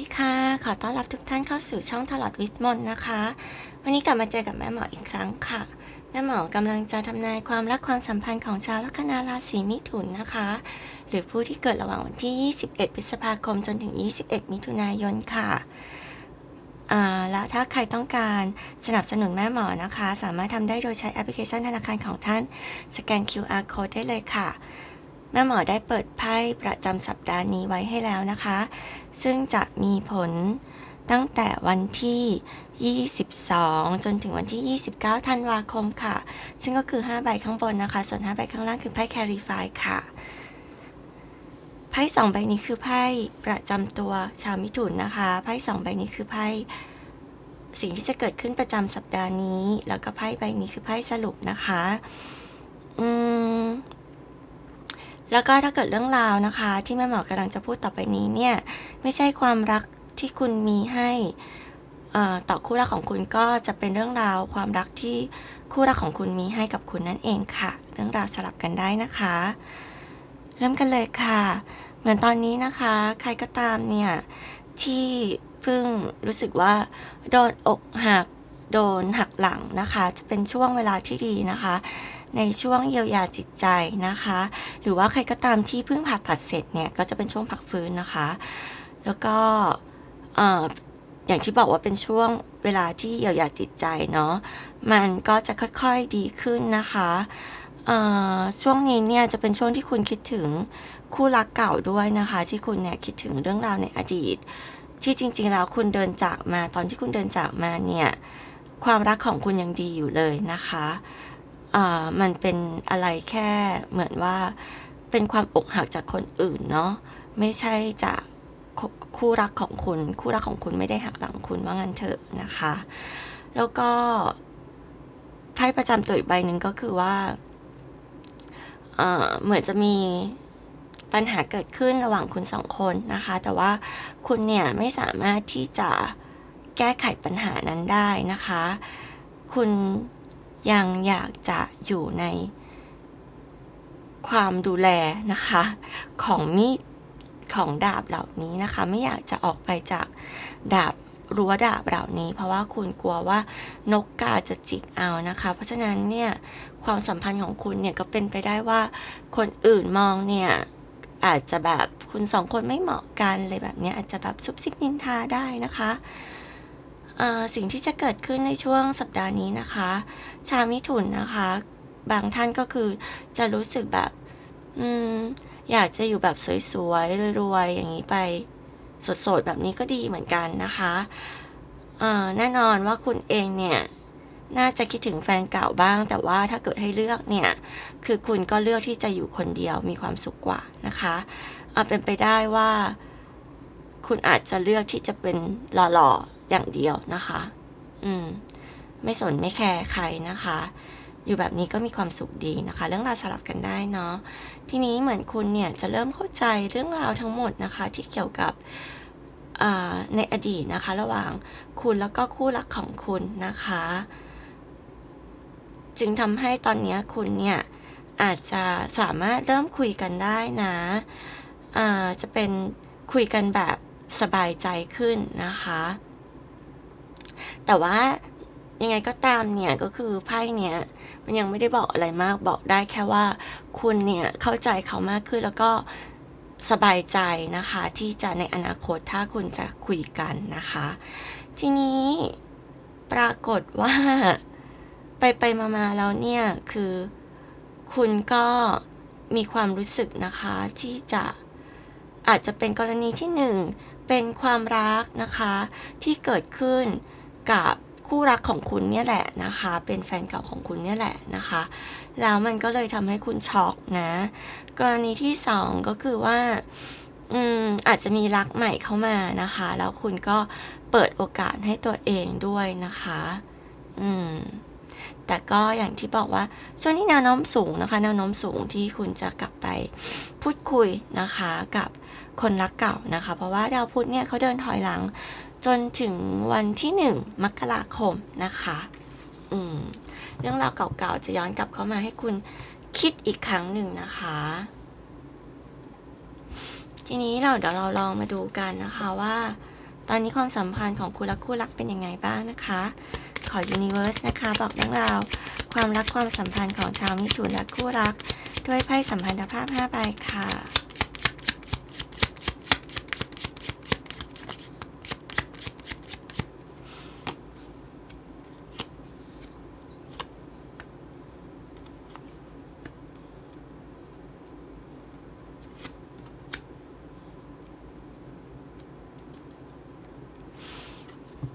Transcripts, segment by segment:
ดีค่ะ ขอต้อนรับทุกท่านเข้าสู่ช่องตลอดวิทย์มนนะคะ วันนี้กลับมาเจอกับแม่หมออีกครั้งค่ะ แม่หมอกำลังจะทำนายความรักความสัมพันธ์ของชาวลัคนาราศีมิถุนนะคะ หรือผู้ที่เกิดระหว่างวันที่ 21 พฤษภาคมจนถึง 21 มิถุนายนค่ะและถ้าใครต้องการสนับสนุนแม่หมอนะคะ สามารถทำได้โดยใช้แอปพลิเคชันธนาคารของท่าน สแกน QR code ได้เลยค่ะ แม่หมอได้เปิดไพ่ประจำสัปดาห์นี้ไว้ให้แล้วนะคะ ซึ่งจะมีผลตั้งแต่วันที่ 22 จนถึงวันที่ 29 ธันวาคมค่ะ ซึ่งก็คือ 5 ใบข้างบนนะคะ ส่วน 5 ใบข้างล่างคือไพ่แคริฟายค่ะ ไพ่สองใบนี้คือไพ่ประจำตัวชาวมิถุนนะคะ ไพ่สองใบนี้คือไพ่สิ่งที่จะเกิดขึ้นประจำสัปดาห์นี้ แล้วก็ไพ่ใบนี้คือไพ่สรุปนะคะ อืม แล้วก็ถ้าเกิดเรื่องราวนะคะ ที่แม่หมอกำลังจะพูดต่อไปนี้เนี่ย ไม่ใช่ความรักที่คุณมีให้ต่อคู่รักของคุณก็จะเป็นเรื่องราวความรักที่คู่รักของคุณมีให้กับคุณนั่นเองค่ะ เรื่องราวสลับกันได้นะคะ เริ่มกันเลยค่ะ เหมือนตอนนี้นะคะ ใครก็ตามเนี่ยที่เพิ่งรู้สึกว่าโดนอกหัก โดนหักหลังนะคะ จะเป็นช่วงเวลาที่ดีนะคะ ในช่วงเยียวยาจิตใจนะคะ หรือว่าใครก็ตามที่เพิ่งผ่าตัดเสร็จเนี่ยก็จะเป็นช่วงพักฟื้นนะคะ แล้วก็เอ่ออย่างที่บอกว่าเป็นช่วงเวลาที่เยียวยาจิตใจเนาะมันก็จะค่อยๆดีขึ้นนะคะเอ่อช่วงนี้เนี่ยจะเป็นช่วงที่คุณคิดถึงคู่รักเก่าด้วยนะคะ ที่คุณเนี่ยคิดถึงเรื่องราวในอดีต ที่จริงๆแล้วคุณเดินจากมาตอนที่คุณเดินจากมาเนี่ย ความรักของคุณยังดีอยู่เลยนะคะอ่ามันเป็นอะไรแค่เหมือนว่าเป็นความอกหักจากคนอื่นเนาะไม่ใช่จากคคู่รักของคุณ คู่รักของคุณไม่ได้หักหลังคุณว่างั้นเถอะนะคะ แล้วก็ไพ่ประจำตัวอีกใบหนึ่งก็คือว่าเอ่อเหมือนจะมีปัญหาเกิดขึ้นระหว่างคุณสองคนนะคะ แต่ว่าคุณเนี่ยไม่สามารถที่จะ แก้ไขปัญหานั้นได้นะคะ คุณยังอยากจะอยู่ในความดูแลนะคะ ของมีดของดาบเหล่านี้นะคะ ไม่อยากจะออกไปจากดาบรั้วดาบเหล่านี้ เพราะว่าคุณกลัวว่านกกาจะจิกเอานะคะ เพราะฉะนั้นเนี่ยความสัมพันธ์ของคุณเนี่ยก็เป็นไปได้ว่าคนอื่นมองเนี่ยอาจจะแบบคุณสองคนไม่เหมาะกันเลยแบบนี้อาจจะแบบซุบซิบนินทาได้นะคะ สิ่งที่จะเกิดขึ้นในช่วงสัปดาห์นี้นะคะ ชาวมิถุนนะคะ บางท่านก็คือจะรู้สึกแบบอืมอยากจะอยู่แบบสวยๆรวยๆอย่างนี้ไปสดๆแบบนี้ก็ดีเหมือนกันนะคะแน่นอนว่าคุณเองเนี่ยน่าจะคิดถึงแฟนเก่าบ้าง แต่ว่าถ้าเกิดให้เลือกเนี่ย คือคุณก็เลือกที่จะอยู่คนเดียวมีความสุขกว่านะคะเอาเป็นไปได้ว่า คุณอาจจะเลือกที่จะเป็นหล่อๆ อย่างเดียวนะคะ อืม ไม่สนไม่แคร์ใครนะคะ อยู่แบบนี้ก็มีความสุขดีนะคะ เรื่องราวสลับกันได้เนาะ ทีนี้เหมือนคุณเนี่ยจะเริ่มเข้าใจเรื่องราวทั้งหมดนะคะ ที่เกี่ยวกับอ่าในอดีตนะคะ ระหว่างคุณแล้วก็คู่รักของคุณนะคะ จึงทำให้ตอนนี้คุณเนี่ยอาจจะสามารถเริ่มคุยกันได้นะอ่าจะเป็นคุยกันแบบสบายใจขึ้นนะคะ แต่ว่ายังไงก็ตามเนี่ยก็คือไพ่เนี่ยมันยังไม่ได้บอกอะไรมากบอกได้แค่ว่าคุณเนี่ยเข้าใจเขามากขึ้นแล้วก็สบายใจนะคะ ที่จะในอนาคตถ้าคุณจะคุยกันนะคะ ทีนี้ปรากฏว่าไปไปมามาแล้วเนี่ยคือคุณก็มีความรู้สึกนะคะที่จะอาจจะเป็นกรณีที่หนึ่งเป็นความรักนะคะที่เกิดขึ้น กับคู่รักของคุณเนี่ยแหละนะคะ เป็นแฟนเก่าของคุณเนี่ยแหละนะคะ แล้วมันก็เลยทำให้คุณช็อกนะ กรณีที่สองก็คือว่าอืมอาจจะมีรักใหม่เข้ามานะคะ แล้วคุณก็เปิดโอกาสให้ตัวเองด้วยนะคะ อืมแต่ก็อย่างที่บอกว่าช่วงนี้แนวโน้มสูงนะคะ แนวโน้มสูงที่คุณจะกลับไปพูดคุยนะคะ กับคนรักเก่านะคะ เพราะว่าดาวพุธเนี่ยเขาเดินถอยหลัง จนถึงวันที่หนึ่งมกราคมนะคะอืมเรื่องราวเก่าๆจะย้อนกลับเข้ามาให้คุณคิดอีกครั้งหนึ่งนะคะ ทีนี้เราเดี๋ยวเราลองมาดูกันนะคะว่า ตอนนี้ความสัมพันธ์ของคุณและคู่รักเป็นยังไงบ้างนะคะ ขอ Universe นะคะ บอกเรื่องราว ความรักความสัมพันธ์ของชาวมิถุนและคู่รัก ด้วยไพ่สัมพันธภาพ5ใบค่ะ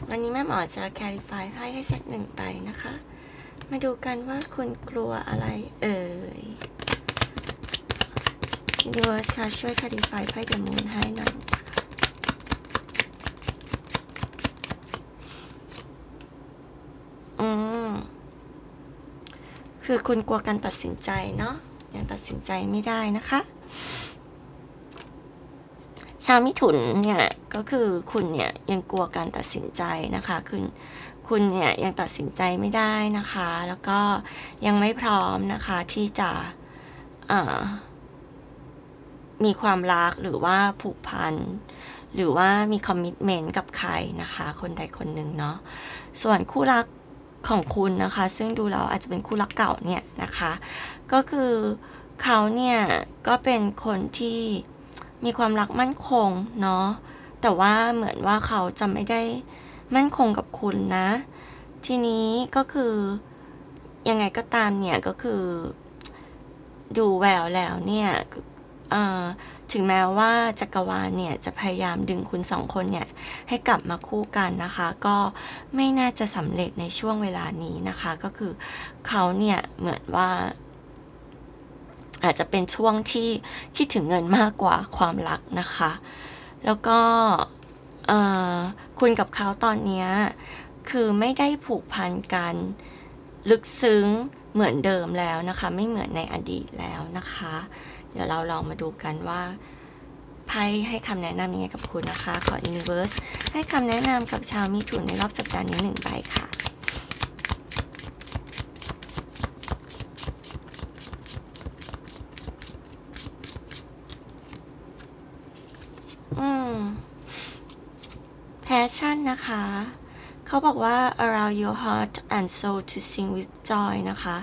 วันนี้แม่หมอจะ clarify ไพ่ให้สักหนึ่งใบนะคะ มาดูกันว่าคุณกลัวอะไรเอ่ย Universe ค่ะช่วย clarify ไพ่ The Moon ให้หน่อยอืมคือคุณกลัวการตัดสินใจเนาะยังตัดสินใจไม่ได้นะคะ ชาวมิถุนเนี่ยก็คือคุณเนี่ยยังกลัวการตัดสินใจนะคะคุณคุณเนี่ยยังตัดสินใจไม่ได้นะคะ แล้วก็ยังไม่พร้อมนะคะที่จะมีความรักหรือว่าผูกพันหรือว่ามีคอมมิชเมนต์กับใครนะคะ คนใดคนหนึ่งเนาะส่วนคู่รักของคุณนะคะ ซึ่งดูแล้วอาจจะเป็นคู่รักเก่าเนี่ยนะคะ ก็คือเขาเนี่ยก็เป็นคนที่ มีความรักมั่นคงเนาะแต่ว่าเหมือนว่าเขาจะไม่ได้มั่นคงกับคุณนะ ทีนี้ก็คือยังไงก็ตามเนี่ยก็คือ ดูแววแล้วเนี่ยเอ่อถึงแม้ว่าจักรวาลเนี่ยจะพยายามดึงคุณสองคนเนี่ยให้กลับมาคู่กันนะคะ ก็ไม่น่าจะสำเร็จในช่วงเวลานี้นะคะ ก็คือเขาเนี่ยเหมือนว่า อาจจะเป็นช่วงที่คิดถึงเงินมากกว่าความรักนะคะ แล้วก็คุณกับเขาตอนนี้คือไม่ได้ผูกพันกันลึกซึ้งเหมือนเดิมแล้วนะคะ ไม่เหมือนในอดีตแล้วนะคะ เดี๋ยวเราลองมาดูกันว่าไพ่ให้คำแนะนำยังไงกับคุณนะคะ ขอ Universe ให้คำแนะนำกับชาวมิถุนในรอบสัปดาห์นี้หนึ่งใบค่ะ อืม passion นะคะ เขาบอกว่า allow your heart and soul to sing with joy นะคะ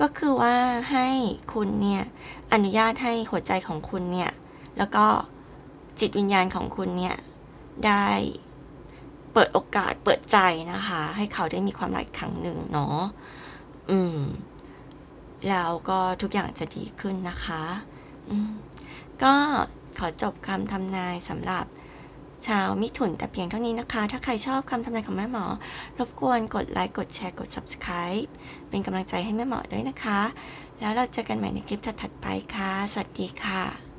ก็คือว่าให้คุณเนี่ย อนุญาตให้หัวใจของคุณเนี่ย แล้วก็จิตวิญญาณของคุณเนี่ย ได้เปิดโอกาสเปิดใจนะคะ ให้เขาได้มีความรักครั้งหนึ่งเนาะอืม แล้วก็ทุกอย่างจะดีขึ้นนะคะ อืม ก็ ขอจบคำทำนายสำหรับชาวมิถุนแต่เพียงเท่านี้นะคะ ถ้าใครชอบคำทำนายของแม่หมอ รบกวนกดไลค์ กดแชร์ กด Subscribe เป็นกำลังใจให้แม่หมอด้วยนะคะ แล้วเราเจอกันใหม่ในคลิปถัดๆไปค่ะ สวัสดีค่ะ